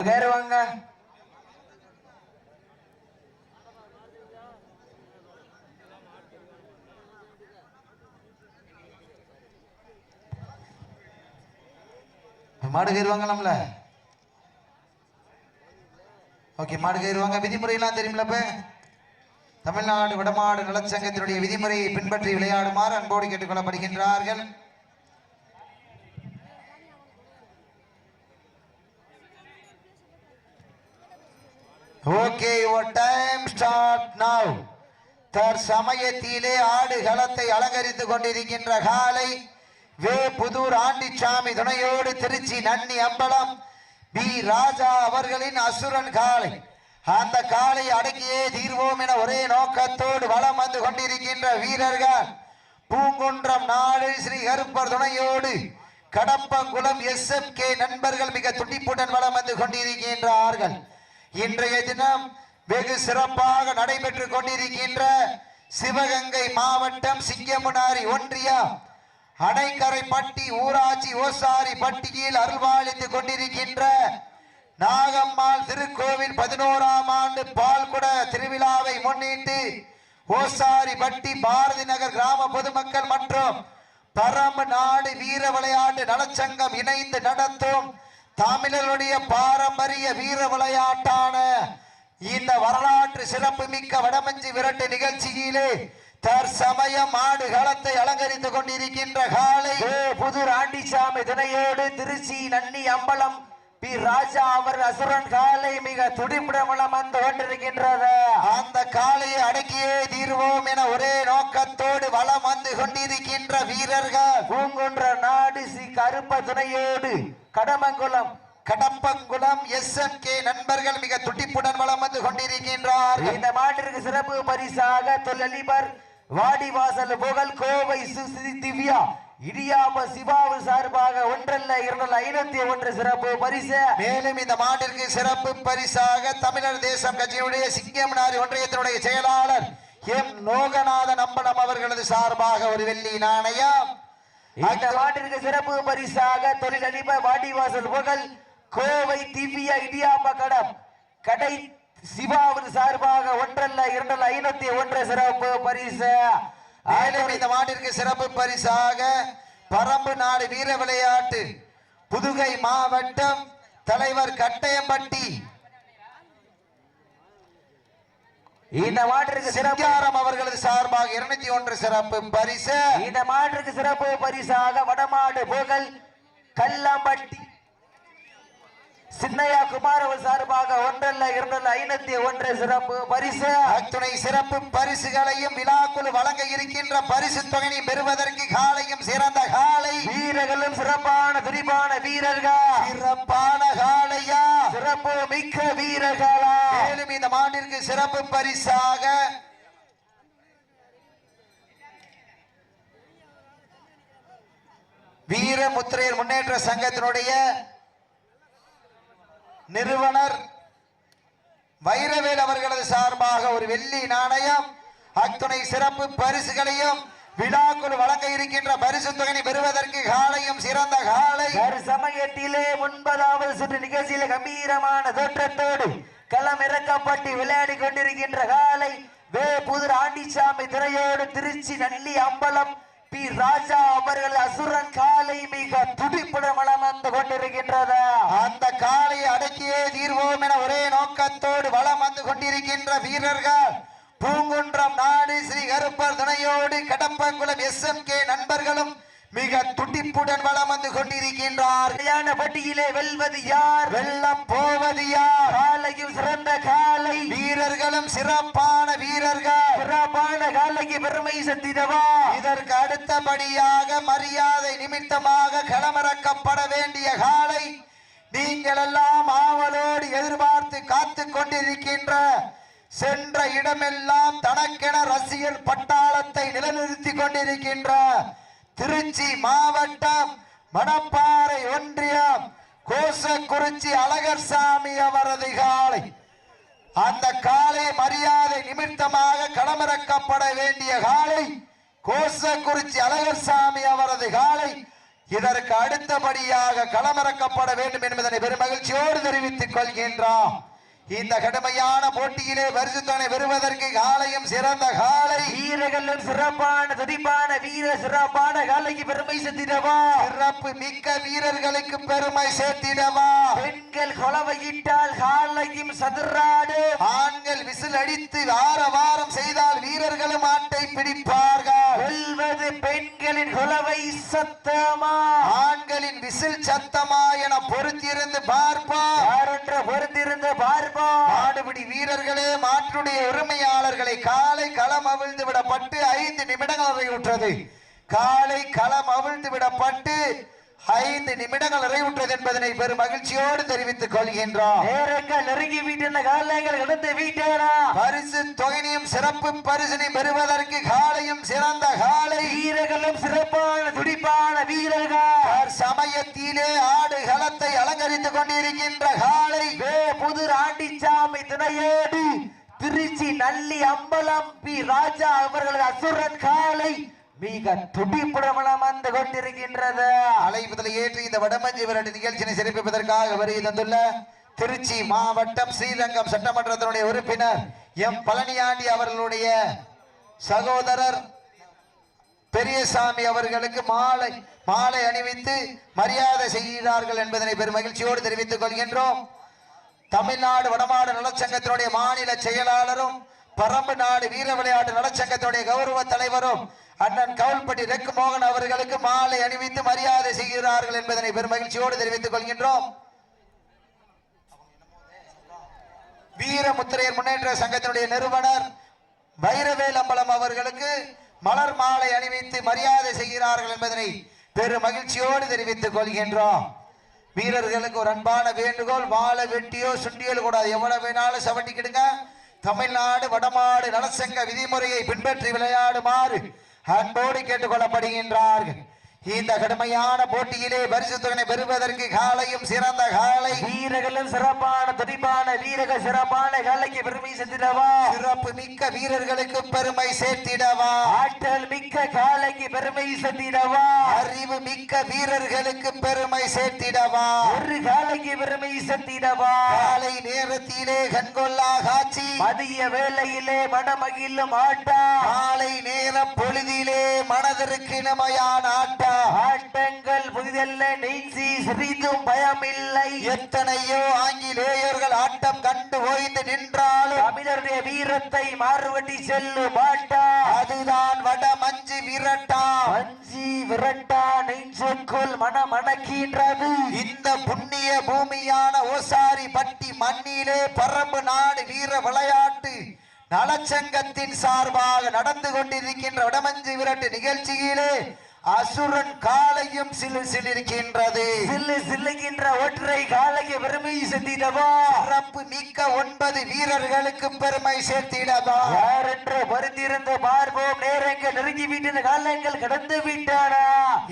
ஏறுவாங்க மாடு கயிறுவாங்களாம்ல ஓகே மாடு கயிறுவாங்க விதிமுறையெல்லாம் தெரியுமில்லப்ப தமிழ்நாடு வடமாடு நலச்சங்கத்தினுடைய விதிமுறையை பின்பற்றி விளையாடுமாறு அன்போடு கேட்டுக்கொள்ளப்படுகின்றார்கள். Okay your time start now தற்சமயத்திலே ஆடு களத்தை அலங்கரித்துக் கொண்டிருக்கின்ற காலை வே புதூர் ஆண்டிச்சாமி துணையோடு திருச்சி நன்னி அம்பலம் பி ராஜா அவர்களின் அசுரன் காலை. அந்த காலை அடக்கியே தீர்வோம் என ஒரே நோக்கத்தோடு வளம் வந்து கொண்டிருக்கின்ற வீரர்கள். பூங்குன்றம் நாடு ஸ்ரீ கருப்பர் துணையோடு கடப்பங்குளம் எஸ் எம் கே நண்பர்கள் மிக துடிப்புடன் வளம் வந்து கொண்டிருக்கின்றார்கள். இன்றைய தினம் வெகு சிறப்பாக நடைபெற்று கொண்டிருக்கின்ற சிவகங்கை மாவட்டம் சிங்கமுனாரி ஒன்றியம் அணைக்கரை பட்டி ஊராட்சி ஓசாரி பட்டியில் அருள்வாளித்துக் கொண்டிருக்கின்ற நாகம்மாள் திருக்கோவில் பதினோராம் ஆண்டு பால்குட திருவிழாவை முன்னிட்டு ஓசாரி பட்டி பாரதி நகர் கிராம பொதுமக்கள் மற்றும் பரம்பு நாடு வீர விளையாட்டு நலச்சங்கம் இணைந்து நடத்தும் தமிழருடைய பாரம்பரிய வீர விளையாட்டான இந்த வரலாற்று சிறப்பு மிக்க வடமஞ்சி விரட்டு நிகழ்ச்சியிலே தற்சமயம் ஆடு களத்தை அலங்கரித்துக் கொண்டிருக்கின்ற காலை. புது ஆண்டிசாமி தினையோடு திருச்சி நன்னி அம்பலம் பி ராஜா அவர் அசுரன் காலை மிக துடிப்புடமலம் வந்து கொண்டிருக்கின்றது. அந்த காலையை அடக்கியே தீர்வோம் என ஒரே நோக்கத்தோடு வலம் வந்து கொண்டிருக்கின்ற வீரர்கள். பூங்குன்ற நாடு சி கருப்ப துணையோடு Kadamangulam. Kadappangulam S M K நண்பர்கள் மிக துடிப்புடன் வலம் வந்து கொண்டிருக்கின்றார் இந்த மாட்டிற்கு சிறப்பு பரிசாக தொழிலதிபர் வாடிவாசல் புகழ் கோவை சுசி திவ்யா. இடியாம சிவாவு சார்பாக ஒன்றல்ல இரண்டல்ல ஐநூத்தி ஒன்று சிறப்பு பரிசு. மேலும் இந்த மாட்டிற்கு சிறப்பு பரிசாக தமிழர் தேசம் கட்சியினுடைய சிங்கம்னாரி ஒன்றியத்தினுடைய செயலாளர் எம். லோகநாதன் அம்பலம் அவர்களது சார்பாக ஒரு வெள்ளி நாணயம். இந்த மாட்டிற்கு சிறப்பு பரிசாக தொழிலதிபர் வாடிவாசல் புகழ் கோவை திவ்யா இடியாம கடம். கடை சிவாவின் சார்பாக ஒன்றல்ல இரண்டல்ல ஐநூத்தி ஒன்று சிறப்பு பரிசு. மேலும் இந்த மாட்டிற்கு சிறப்பு பரிசாக பரம்பு நாடு வீர விளையாட்டு புதுகை மாவட்டம் தலைவர் கட்டயம்பட்டி. இந்த மாட்டிற்கு சிறப்பாரம் அவர்களது சார்பாக இருநூத்தி ஒன்று சிறப்பு பரிசு. இந்த மாட்டிற்கு சிறப்பு பரிசாக வடமாடு புகழ் கல்லம்பட்டி சின்னையா குமார் அவர் சார்பாக ஒன்றல்ல இரண்டல்ல ஐநூத்தி ஒன்று சிறப்பு பரிசு. அத்துணை சிறப்பு பரிசுகளையும் விழாக்குழு வழங்க இருக்கின்ற பரிசு தொகையை பெறுவதற்கு காலையும் சிறந்த காலை. வீரர்களும் சிறப்பான துரிபான வீரர்கள். சிறப்பான காலையா? சிறப்பு மிக்க வீரர்களா? மேலும் இந்த மாண்டிற்கு சிறப்பு பரிசாக வீரமுத்திரையர் முன்னேற்ற சங்கத்தினுடைய நிறுவனர் வைரவேல் அவர்களது சார்பாக ஒரு வெள்ளி நாணயம் அத்துணை சிறப்பு பரிசுகளையும் விழாக்குழு வழங்க இருக்கின்ற பரிசு தொகையை பெறுவதற்கு காலையும் சிறந்த காலை. சமயத்திலே ஒன்பதாவது சுற்று நிகழ்ச்சியில கம்பீரமான தோற்றத்தோடு களம் இறக்கப்பட்டு விளையாடி கொண்டிருக்கின்ற காலை வே. புது ஆண்டிசாமி திரையோடு திருச்சி நல்லி அம்பலம் பி. ராஜா அவர்கள் அசுரன் காலை மிக துடிப்புடன் வளம் வந்து கொண்டிருக்கின்றது. அந்த காலை அடக்கியே தீர்வோம் என ஒரே நோக்கத்தோடு வளம் வந்து கொண்டிருக்கின்ற வீரர்கள். பூங்குன்றம் நாடு ஸ்ரீ கருப்பர் துணையோடு கடம்பங்குளம் எஸ் எம் கே நண்பர்களும் மிக துடிப்புடன் வளம் வந்து கொண்டிருக்கின்றார். கல்யாண பட்டியிலே வெல்வது யார்? வெல்லம் போவது யார்? காலையும் சிறந்த காலை. வீரர்களும் சிறப்பான வீரர்கள். சிறப்பான காலைக்கு பெருமை சத்திடவா இதற்கு அடுத்தபடியாக மரியாதை நிமித்தமாக களமிறக்கப்பட வேண்டிய காலை நீங்கள் எல்லாம் ஆவலோடு எதிர்பார்த்து காத்து கொண்டிருக்கின்ற சென்ற இடமெல்லாம் தனக்கென ரசிகர் பட்டாளத்தை நிலைநிறுத்தி கொண்டிருக்கின்ற திருச்சி மாவட்டம் மணப்பாறை ஒன்றியம் கோசக்குறிச்சி அழகர் சாமி அவரது காலை. அந்த காலை மரியாதை நிமித்தமாக களமிறக்கப்பட வேண்டிய காலை கோசக்குறிச்சி அழகர் சாமி அவரது காலை. இதற்கு அடுத்தபடியாக களமிறக்கப்பட வேண்டும் என்பதனை பெருமகிழ்ச்சியோடு தெரிவித்துக் கொள்கின்றான் இந்த கடுமையான போட்டியிலே பரிசுத்தனை பெறுவதற்கு காலையும் சிறந்த காலை. வீரர்களும் சிறப்பான துடிப்பான வீர சிறப்பான காலைக்கு பெருமை செத்திடவா சிறப்பு மிக்க வீரர்களுக்கு பெருமை சேர்த்திடவா? பெண்கள் கொலவையிட்டால் காலையும் சதுராடு. ஆண்கள் விசில் அடித்து வார வாரம் செய்தால் வீரர்களும் ஆட்டை பிடிப்பார்கள். வெல்வது பெண்களின் கொலவை சத்தமா? ஆண்களின் விசில் சத்தமா என பொறுத்திருந்து பார்ப்போம். யாரென்ற பொறுத்திருந்த பார்ப்போம்? மாடுபிடி வீரர்களே மாற்றுடைய உரிமையாளர்களை காலை களம் அவிழ்ந்து விடப்பட்டு ஐந்து நிமிடங்கள் நிறைவுற்றது. காலை களம் அவிழ்ந்து விடப்பட்டு ஐந்து நிமிடங்கள் நிறைவுற்றது என்பதனை பெரும் மகிழ்ச்சியோடு தெரிவித்துக் கொள்கின்றோம். நேரங்கள் நெருங்கி வீட்டின காலங்கள் கடந்து வீட்டேனா? பரிசு தொகையினையும் சிறப்பு பரிசினை பெறுவதற்கு காலையும் சிறந்த காலை. வீரர்களும் சிறப்பான துடிப்பான வீரர்கள். சமயத்திலே ஆடு களத்தை அலங்கரித்துக் கொண்டிருக்கின்ற காலை. புது ஆண்டிச்சாமி துணையோடு. திருச்சி நல்லி அம்பலம் பி. ராஜா அவர்களது அசுரன் காலை. மிக துடிப்புடன் வந்து கொண்டிருக்கின்றது. அழைப்புதல் ஏற்றி இந்த வடமஞ்சி விரட்டு நிகழ்ச்சியை சிறப்பிப்பதற்காக வருகை தந்துள்ள திருச்சி மாவட்டம் ஸ்ரீரங்கம் சட்டமன்றத்தினுடைய உறுப்பினர் எம். பழனியாண்டி அவர்களுடைய சகோதரர் பெரியசாமி அவர்களுக்கு மாலை மாலை அணிவித்து மரியாதை செய்கிறார்கள் என்பதனை பெரும் மகிழ்ச்சியோடு தெரிவித்துக் கொள்கின்றோம். தமிழ்நாடு வடமாடு நலச்சங்கத்தினுடைய மாநில செயலாளரும் பரம்பு நாடு வீர விளையாட்டு நலச்சங்கத்தினுடைய கௌரவ தலைவரும் அண்ணன் கவுல்பட்டி ரெக்கு மோகன் அவர்களுக்கு மாலை அணிவித்து மரியாதை செய்கிறார்கள் என்பதனை பெரும் மகிழ்ச்சியோடு தெரிவித்துக் கொள்கின்றோம். வீரமுத்திரையர் முன்னேற்ற சங்கத்தினுடைய நிறுவனர் வைரவேல் அம்பலம் அவர்களுக்கு மலர் மாலை அணிவித்து மரியாதை செய்கிறார்கள் என்பதனை பெரும் மகிழ்ச்சியோடு தெரிவித்துக் கொள்கின்றோம். வீரர்களுக்கு ஒரு அன்பான வேண்டுகோள் வாழை வெட்டியோ சுண்டியோ கூடாது எவ்வளவு வேணாலும் சவட்டிக்கிடுங்க. தமிழ்நாடு வடமாடு நலசங்க விதிமுறையை பின்பற்றி விளையாடுமாறு அன்போடு கேட்டுக்கொள்ளப்படுகின்றார்கள். இந்த கடுமையான போட்டியிலே பரிசு தொகை பெறுவதற்கு காலையும் சிறந்த காலை. வீரர்களும் சிறப்பான துடிப்பான வீரர்கள் சிறப்பான காலைக்கு பெருமை செத்திடவா சிறப்பு மிக்க வீரர்களுக்கு பெருமை சேர்த்திடவா? ஆற்றல் மிக்க காலைக்கு பெருமை செத்திடவா அறிவு மிக்க வீரர்களுக்கு பெருமை சேர்த்திடவா? ஒரு காலைக்கு பெருமை செத்திடவா காலை நேரத்திலே கண்கொள்ளா காட்சி. மதிய வேளையிலே மனமகிழும் ஆட்டா. மாலை நேர பொழுதிலே மனதிற்கு இனமையான ஆட்டா. ஆட்டங்கள் புதிதல்ல நெய்சி சிறிதும் பயமில்லை. எத்தனையோ ஆங்கிலேயர்கள் ஆட்டம் கண்டு ஓய்ந்து நின்றாலும் தமிழருடைய வீரத்தை மாறுவட்டி செல்லும் ஆட்டா அதுதான் வட மஞ்சு விரட்டா. அஞ்சி விரட்டா நெஞ்சக்குள் மனமணக்கின்றது. இந்த புண்ணிய பூமியான ஓசாரி பட்டி மண்ணிலே பரம்பு நாடு வீர விளையாட்டு நலச்சங்கத்தின் சார்பாக நடந்து கொண்டிருக்கின்ற வடமஞ்சு விரட்டு நிகழ்ச்சியிலே அசுரன் காலையும் சிலு சிலிருக்கின்றது. சில்லு சில்லுகின்ற ஒற்றை காலைக்கு பெருமை செத்திடவா சிறப்பு மிக்க ஒன்பது வீரர்களுக்கு பெருமை சேர்த்திடவா? யார் என்று பொருந்திருந்து பார்ப்போம் நேரங்கள் நெருங்கி விட்டன காலங்கள் கடந்து விட்டானா?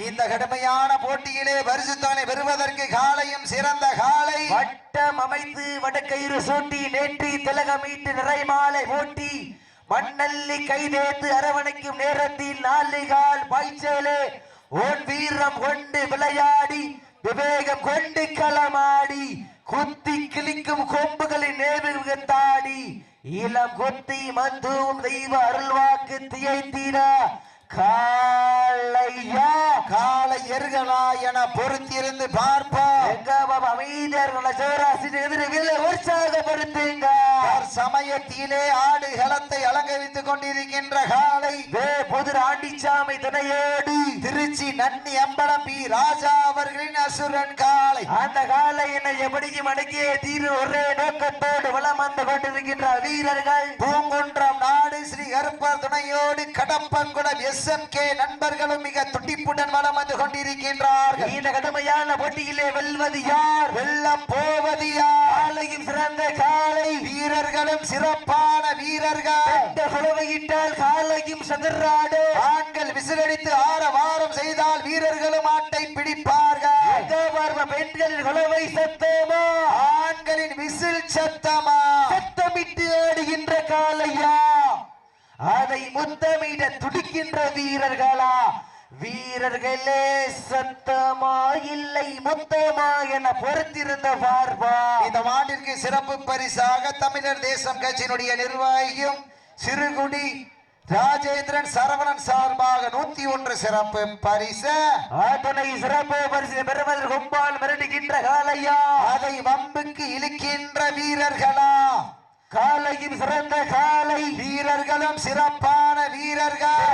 இந்த கடுமையான போட்டியிலே பரிசுத்தானை பெறுவதற்கு காலையும் சிறந்த காலை வட்டம் அமைத்து வடக்கயிறு சூட்டி நேற்றி திலகமீட்டு நிறைமாலை ஓட்டி மண்ணல்லி கைதேத்து அரவணைக்கும் நேரத்தில் நாளிகால் பாய்ச்சலே. ஓன் வீரம் கொண்டு விளையாடி விவேகம் கொண்டு களமாடி குத்தி கிழிக்கும் கொம்புகளின் நேர்வுகத்தாடி இளம் கொத்தி மந்துவும் தெய்வ அருள்வாக்கு தியைத்தீர. காளையா காலை எருகலா என பொறுத்திருந்து பார்ப்போம். எங்க பாபா அமைதியார்கள சிவராசி எதிர்வில் உற்சாகப்படுத்துங்க சமயத்திலே ஆடு களத்தை அலங்கரித்துக் கொண்டிருக்கின்ற காலை? வே புது ஆண்டிச்சாமி துணையோடு. திருச்சி நன்னி அம்பலம் பி ராஜா அவர்களின் அசுரன் காலை. அந்த காலையினை எப்படியும் அடக்கிய தீரு ஒரே நோக்கத்தோடு வளம் வந்து கொண்டிருக்கின்ற வீரர்கள். பூங்குன்றம் நாடு ஸ்ரீ கருப்பர் துணையோடு கடப்பங்குளம் எஸ் எம் கே நண்பர்களும் மிக துடிப்புடன் வளம் வந்து கொண்டிருக்கின்றார்கள். இந்த கடுமையான போட்டியிலே வெல்வது யார்? வெல்லம் போவது யார்? காலையும் சிறந்த காலை. வீரர்களும் சிறப்பான வீரர்கள். குலவையிட்டால் காலையும் சதுராடு. ஆண்கள் விசிலடித்து ஆற வாரம் செய்தால் வீரர்களும் ஆட்டை பிடிப்பார்கள். பெண்களின் குலவை சத்தமா? ஆண்களின் விசில் சத்தமா? சத்தமிட்டு ஆடுகின்ற காலையா அதை முத்தமிட துடிக்கின்ற வீரர்களா? வீரர்களே சத்தமா இல்லை மொத்தமா என பொறுத்திருந்த பார்ப்பா இந்த ஆண்டிற்கு சிறப்பு பரிசாக தமிழர் தேசம் கட்சியினுடைய நிர்வாகியும் சிறுகுடி ராஜேந்திரன் சரவணன் சார்பாக நூத்தி ஒன்று சிறப்பு பரிசு. அதனை சிறப்பு பரிசு பெறுவதற்கு கொம்பால் மிரட்டுகின்ற காலையா அதை வம்புக்கு இழுக்கின்ற வீரர்களா? காலையின் சிறந்த காலை வீரர்களும் சிறப்பான வீரர்கள்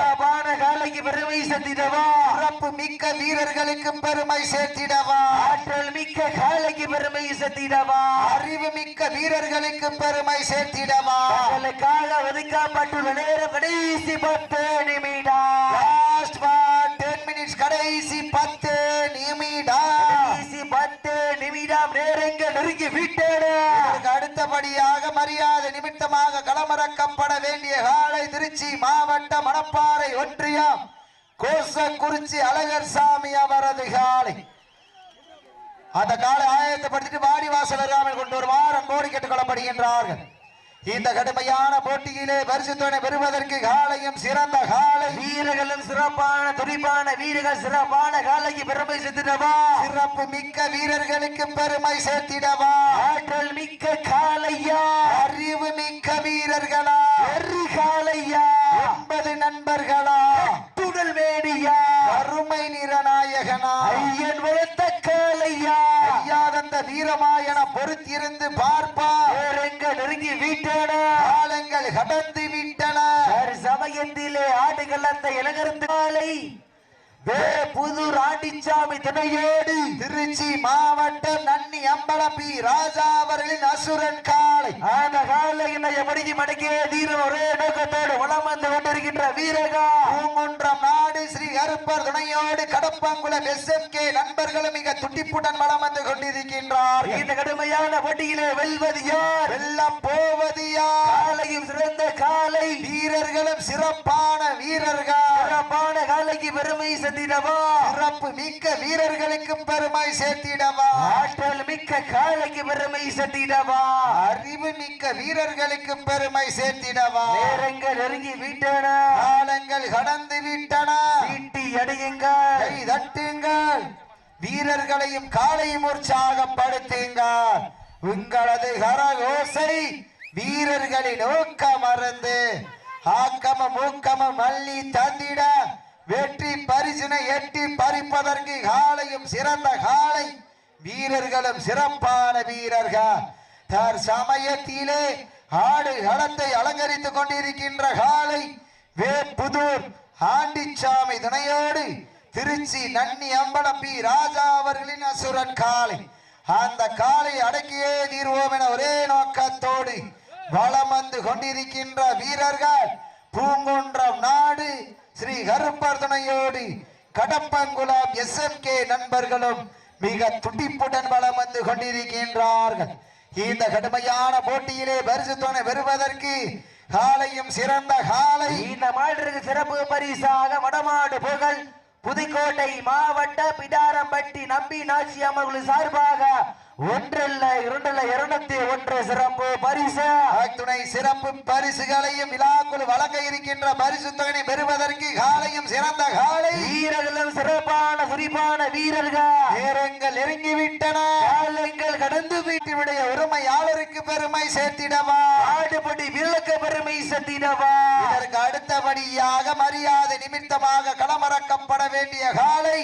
காலைக்கு பெருமை சேர்த்திடவா? சிறப்பு மிக்க வீரர்களுக்கு பெருமை சேர்த்திடவா? ஆற்றல் மிக்க காலைக்கு பெருமை சேர்த்திடவா? அறிவு மிக்க வீரர்களுக்கு பெருமை சேர்த்திடவா? கால ஒதுக்கப்பட்டுள்ள நேரம் கடைசி பத்து நிமிடம். லாஸ்ட் டென் மினிட்ஸ் கடைசி பத்து நிமிடம். கடைசி பத்து நிமிடம் நெருங்கி விட்டன இதற்கு அடுத்தபடியாக மரியாதை நிமித்தமாக களமிறக்கப்பட வேண்டிய காலை திருச்சி மாவட்ட மணப்பாறை ஒன்றியம் கோசக்குறிச்சி அழகர் சாமி அவரது காலை. அந்த காலை ஆயத்தப்படுத்திட்டு வாடி வாசல் அருகாமல் கொண்டு வருமாறு அன்போடு கேட்டுக் கொள்ளப்படுகின்றார்கள். இந்த கடுமையான போட்டியிலே பரிசுத்தனை பெறுவதற்கு காலையும் சிறந்த காலை. வீரர்களும் சிறப்பான துடிப்பான வீரர்கள் சிறப்பான காலைக்கு பெருமை சேர்த்திடவா? சிறப்பு மிக்க வீரர்களுக்கு பெருமை சேர்த்திடவா? ஆற்றல் மிக்க காலையா? அறிவு மிக்க வீரர்களா? வெறி காலையா? ஒன்பது நண்பர்களா? துடல் வேடியா? அருமை நிறநாயகனா? ஐயன் வளர்த்த காலையா? ஐயாதந்த வீரமாயன பொறுத்திருந்து பார்ப்பா நேரங்க நெருங்கி விட்டன காலங்கள் கடந்து விட்டன. சமயத்திலே ஆடுகள் அந்த இலகருந்து மாலை. புதூர் ஆண்டிச்சாமி துணையோடு திருச்சி மாவட்டம் நன்னி அம்பலம் பி ராஜா அவர்களின் அசுரன் காலை அந்த காலை என்னை மடங்கி மடக்கிய? தீரம் ஒரே நோக்கத்தோடு வளம் வந்து கொண்டிருக்கின்ற வீரகா. பூங்குன்றம் நாடு ஸ்ரீ கருப்பர் துணையோடு கடப்பாங்குளம் எஸ் எம் கே நண்பர்களும் மிக துட்டிப்புடன் வளம் வந்து கொண்டிருக்கின்றார். இந்த கடுமையான போட்டியிலே வெல்வது யார்? வெள்ளம் போவது யார்? காலையும் சிறந்த காலை வீரர்களும் சிறப்பான வீரர்கள். சிறப்பான காலைக்கு பெருமை சந்திடவா சிறப்பு மிக்க வீரர்களுக்கு பெருமை சேர்த்திடவா. ஆற்றல் மிக்க காலைக்கு பெருமை சந்திடவா அறிவு மிக்க வீரர்களுக்கு பெருமை சேர்த்திடவா. நேரங்கள் நெருங்கி விட்டன. காலங்கள் கடந்து விட்டன. சீட்டி அடையுங்கள். கை தட்டுங்கள். வீரர்களையும் காலையும் உற்சாகப்படுத்துங்கள் உங்களது கரகோசை வீரர்களின் ஊக்கம் மறந்து ஆக்கமும் ஊக்கமும் அள்ளி தந்திட. வெற்றி பரிசினை எட்டி பறிப்பதற்கு காலையும் சிறந்த காலை வீரர்களும் சிறப்பான வீரர்கள். தர் சமயத்திலே ஆடு களத்தை அலங்கரித்துக் கொண்டிருக்கின்ற காலை வேப்புதூர் ஆண்டிச்சாமி துணையோடு திருச்சி நன்னி அம்பலம் பி ராஜா அவர்களின் அசுரன் காலை அந்த காலை அடக்கியே தீர்வோம் என ஒரே நோக்கத்தோடு வலம் வந்து கொண்டிருக்கின்ற வீரர்கள் பூங்குன்றம் நாடு ஸ்ரீ கருப்பர் துணையோடு கடப்பங்குளம் எஸ் எம் கே நண்பர்களும் மிக துடிப்புடன் வளம் வந்து கொண்டிருக்கின்றார்கள். இந்த கடுமையான போட்டியிலே பரிசு துணை பெறுவதற்கு காலையும் சிறந்த காலை. இந்த மாட்டிற்கு சிறப்பு பரிசாக வடமாடு புகழ் புதுக்கோட்டை மாவட்ட பிடாரம்பட்டி நம்பி நாச்சி அம்மர்கள் சார்பாக ஒன்றில் இரண்டுல இருநூத்தி ஒன்று சிறப்பு பரிசு. துணை சிறப்பு பரிசுகளையும் விழாக்குழு வழங்க இருக்கின்ற பரிசு தொகையை பெறுவதற்கு காலையும் சிறந்த காலை. வீரர்களும் சிறப்பான குறிப்பான வீரர்கள். நேரங்கள் நெருங்கிவிட்டன. காலங்கள் கடந்து வீட்டினுடைய உரிமையாளருக்கு பெருமை சேர்த்திடவா. ஆடுபடி விளக்க பெருமை சத்தினவா இதற்கு அடுத்தபடியாக மரியாதை நிமித்தமாக களமறக்கப்பட வேண்டிய காலை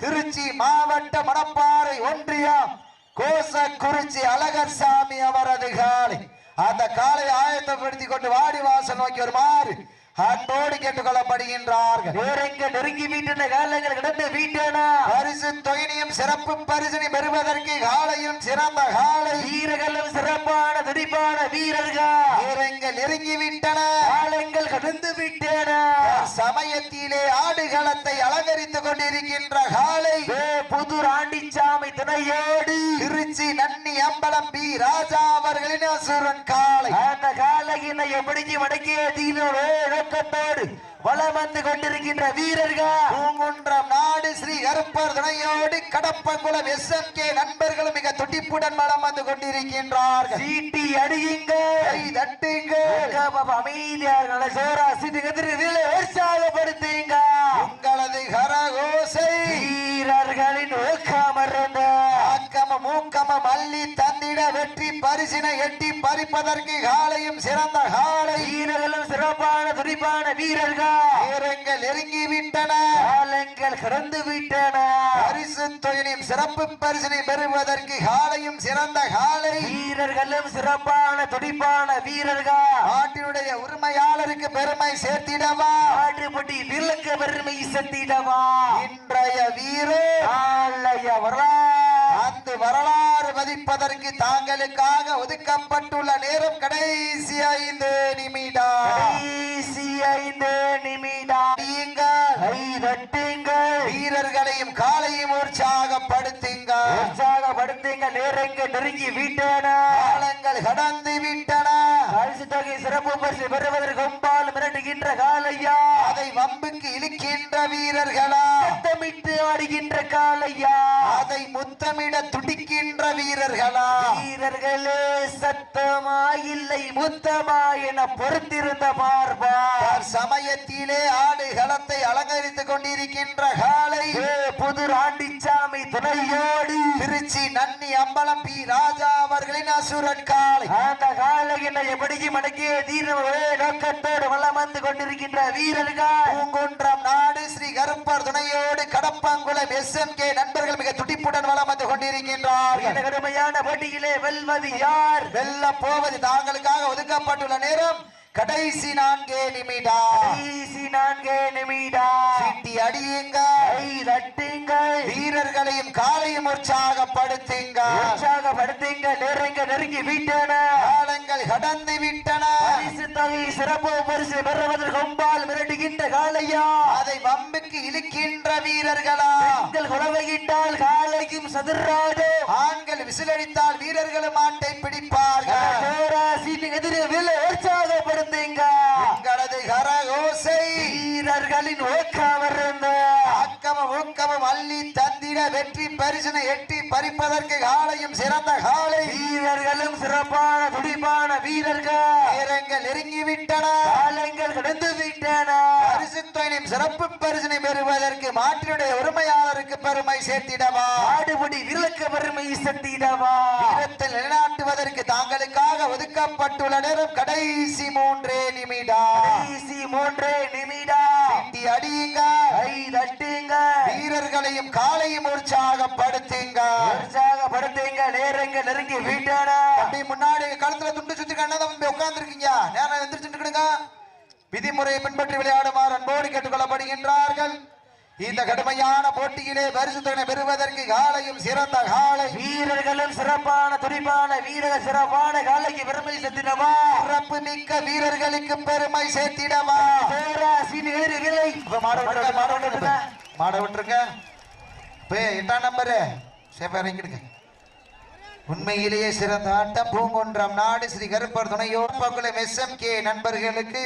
திருச்சி மாவட்ட மணப்பாறை ஒன்றியம் கோசக்குறிச்சி அழகர் சாமி அவரது காலை. அந்த காலை ஆயத்தப்படுத்தி கொண்டு வாடி வாசல் நோக்கி வருமாறு அன்போடு கேட்டுக்கொள்ளப்படுகின்றார்கள். நேரங்கள் நெருங்கி வீட்டின காலங்கள் கடந்து வீட்டனா. பரிசு தொகையினையும் சிறப்பு பரிசினை பெறுவதற்கு காலையும் சிறந்த காலை. வீரர்களும் சிறப்பான துடிப்பான வீரர்கள். நெருங்கி விட்டன காலங்கள் கடந்து விட்டன? சமயத்திலே ஆடுகளத்தை அலங்கரித்துக் கொண்டிருக்கின்ற காலை புது ஆண்டிச்சாமி துணையோடு. திருச்சி நன்னி அம்பலம் பி. ராஜா அவர்களின் அசுரன் காலை அந்த காலையினை எப்படிக்கு தீனோடு நோக்கத்தோடு வலம் வந்து கொண்டிருக்கின்ற வீரர்கள். பூங்குன்றம் நாடு ஸ்ரீ கருப்பர் துணையோடு கடப்பங்குளம் எஸ் எம் கே நண்பர்களும் மிக துடிப்புடன் வலம் வந்து கொண்டிருக்கின்றார்கள். சீட்டி அடியுங்கள் கை தட்டுங்கள் அமைதியாக சோரா சீட்டு கத்திரி உற்சாகப்படுத்துங்க. உங்களது கரகோசை வீரர்களின் ஊக்கமர்ந்த மூக்கம மல்லி தந்திட வெற்றி பரிசினை எட்டி பறிப்பதற்கு காலையும் சிறந்த காலை. வீரர்களும் சிறப்பான துடிப்பான வீரர்கள். நேரங்கள் நெருங்கி விட்டன. காலங்கள் கடந்து விட்டன. பரிசு தொழிலையும் சிறப்பு பரிசினை பெறுவதற்கு காலையும் சிறந்த காலை. வீரர்களும் சிறப்பான துடிப்பான வீரர்கள். நாட்டினுடைய உரிமையாளருக்கு பெருமை சேர்த்திடவா? ஆட்டுப்பட்டி வில்லக்க பெருமை சத்திடவா இன்றைய வீரர். ஆலய வரலாறு. அந்த வரலாறு மதிப்பதற்கு தாங்களுக்காக ஒதுக்கப்பட்டுள்ள நேரம் கடைசி ஐந்து நிமிடம். கடைசி ஐந்து நிமிடம். வீரர்களையும் காலையும் உற்சாகப்படுத்துங்கள். உற்சாகப்படுத்துங்க நேரங்க நெருங்கி விட்டன. காலங்கள் கடந்து விட்டன. பரிசு தொகை சிறப்பு பரிசு பெறுவதற்கு கொம்பால் மிரட்டுகின்ற காலையா. அதை வம்புக்கு இழுக்கின்ற வீரர்களா. சத்தமிட்டு ஆடுகின்ற காலையா. அதை முத்தமிட துடிக்கின்ற வீரர்களா. வீரர்களே சத்தமா இல்லை முத்தமா என பொறுத்திருந்த பார்ப்பா சமயத்திலே ஆடு களத்தை அலங்கரித்துக் கொண்டிருக்கின்ற காலை. புது ஆண்டிச்சாமி துணையோடு. திருச்சி நன்னி அம்பலம் பி ராஜா அவர்களின் அசுரன் காலை. அந்த காலையினை எப்படியும் மடக்கிய தீர நோக்கத்தோடு வளம் வந்து கொண்டிருக்கின்ற வீரர்கள். பூங்குன்றம் நாடு ஸ்ரீ கருப்பர் துணையோடு கடப்பாங்குளம் எஸ் எம் கே நண்பர்கள் மிக துடிப்புடன் வளம் வந்து கொண்டிருக்கின்றார்கள். இந்த கடுமையான போட்டியிலே வெல்வது யார்? வெல்ல போவது தாங்களுக்காக ஒதுக்கப்பட்டுள்ள நேரம். கடைசி நான்கே நிமிடம் கடைசி நான்கே நிமிடம் சீட்டி அடியுங்க கை தட்டுங்கள். வீரர்களையும் காலையும் உற்சாகப்படுத்துங்க உற்சாகப்படுத்துங்க நெருங்க நெருங்கி விட்டன. காலங்கள் கடந்து விட்டன. பரிசு தொகை சிறப்பு பரிசு பெறுவதற்கு கொம்பால் மிரட்டுகின்ற காலையா அதை வம்புக்கு இழுக்கின்ற வீரர்களா. பெண்கள் குறவையிட்டால் காலையும் சதுராடு ஆண்கள் விசிலடித்தால் வீரர்களும் ஆட்டை பிடிப்பார்கள். எதிரே விலை உற்சாகப்படுத்துங்க. உங்களது கரகோசை வீரர்களின் ஊக்கமர்ந்த ஆக்கம ஊக்கமும் அள்ளி தந்திட வெற்றி பரிசனை எட்டி பறிப்பதற்கு காலையும் சிறந்த காலை. வீரர்களும் சிறப்பான துடிப்பான வீரர்கள். நேரங்கள் நெருங்கி விட்டன காலங்கள் கடந்து விட்டன பரிசு சிறப்பு பரிசனை பெறுவதற்கு மாற்றினுடைய உரிமையாளருக்கு பெருமை சேர்த்திடவா? ஆடுபடி விலக்க பெருமை சத்திடவா வீரத்தில் நிலைநாட்டுவதற்கு தாங்களுக்காக ஒதுக்கப்பட்டுள்ள நேரம் கடைசி மூன்றே நிமிடம். கடைசி மூன்றே சீட்டி அடியுங்க தட்டுங்க. வீரர்களையும் காலையும் உற்சாகப்படுத்துங்க உற்சாகப்படுத்துங்க நேரங்க நெருங்கி விட்டன. அப்படி முன்னாடி கழுத்துல துண்டு சுத்தி கண்ணதான் உட்கார்ந்து இருக்கீங்க நேரம் எந்திரிச்சுட்டுக்கிடுங்க விதிமுறையை பின்பற்றி விளையாடுமாறு அன்போடு கேட்டுக்கொள்ளப்படுகின்றார்கள். இந்த கடுமையான போட்டியிலே பரிசு தொகை பெறுவதற்கு காலையும் சிறந்த காலை. வீரர்களும் சிறப்பான துடிப்பான வீரர்கள் சிறப்பான காலைக்கு பெருமை சத்திடவா சிறப்பு மிக்க வீரர்களுக்கு பெருமை சேர்த்திடவா? விலை மாட விட்டுருங்க, மாட விட்டுருங்க. மாட விட்டுருங்க. இப்போ எட்டாம் நம்பரு சேஃபா இறங்கிடுங்க உண்மையிலேயே சிறந்த ஆட்டம். பூங்குன்றம் நாடு ஸ்ரீ கருப்பர் துணையோடு பகுளம் எஸ் எம் கே நண்பர்களுக்கு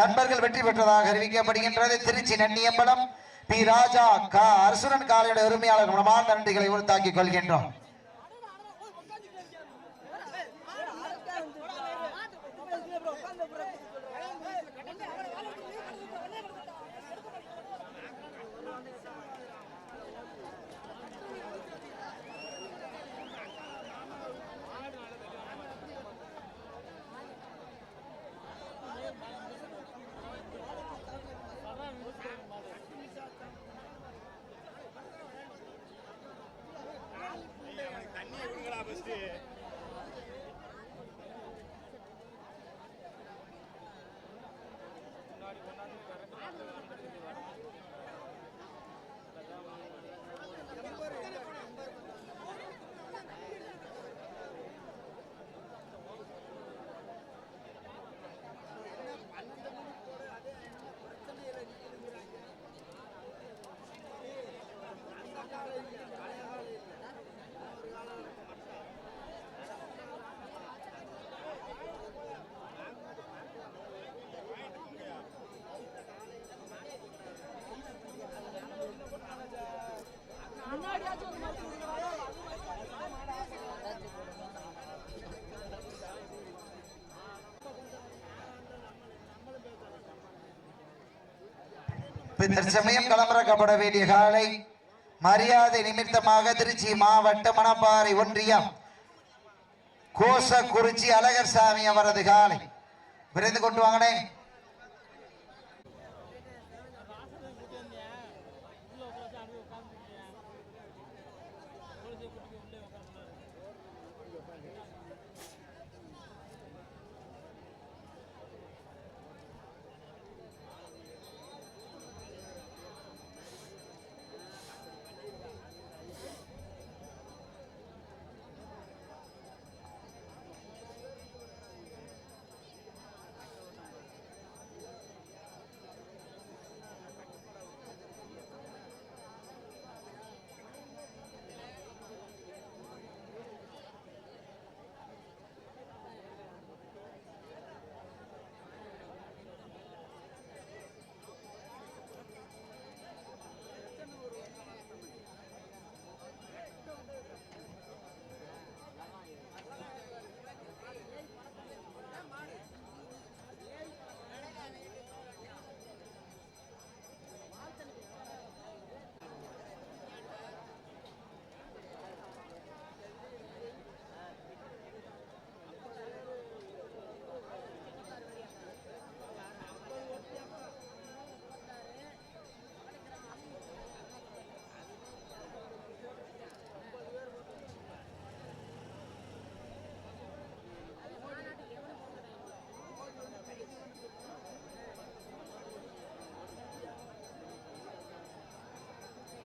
நண்பர்கள் வெற்றி பெற்றதாக அறிவிக்கப்படுகின்றது. திருச்சி நன்னியம்பலம். பி ராஜா கா அரசுரன் காலையுடைய உரிமையாளர் மனமார்ந்த நன்றிகளை உறுத்தாக்கிக் கொள்கின்றோம். did. தற்சமயம் களமிறக்கப்பட வேண்டிய காலை மரியாதை நிமித்தமாக திருச்சி மாவட்ட மணப்பாறை ஒன்றியம் கோசக்குறிச்சி அழகர் சாமி அவரது காலை. விரைந்து கொண்டு வாங்கனே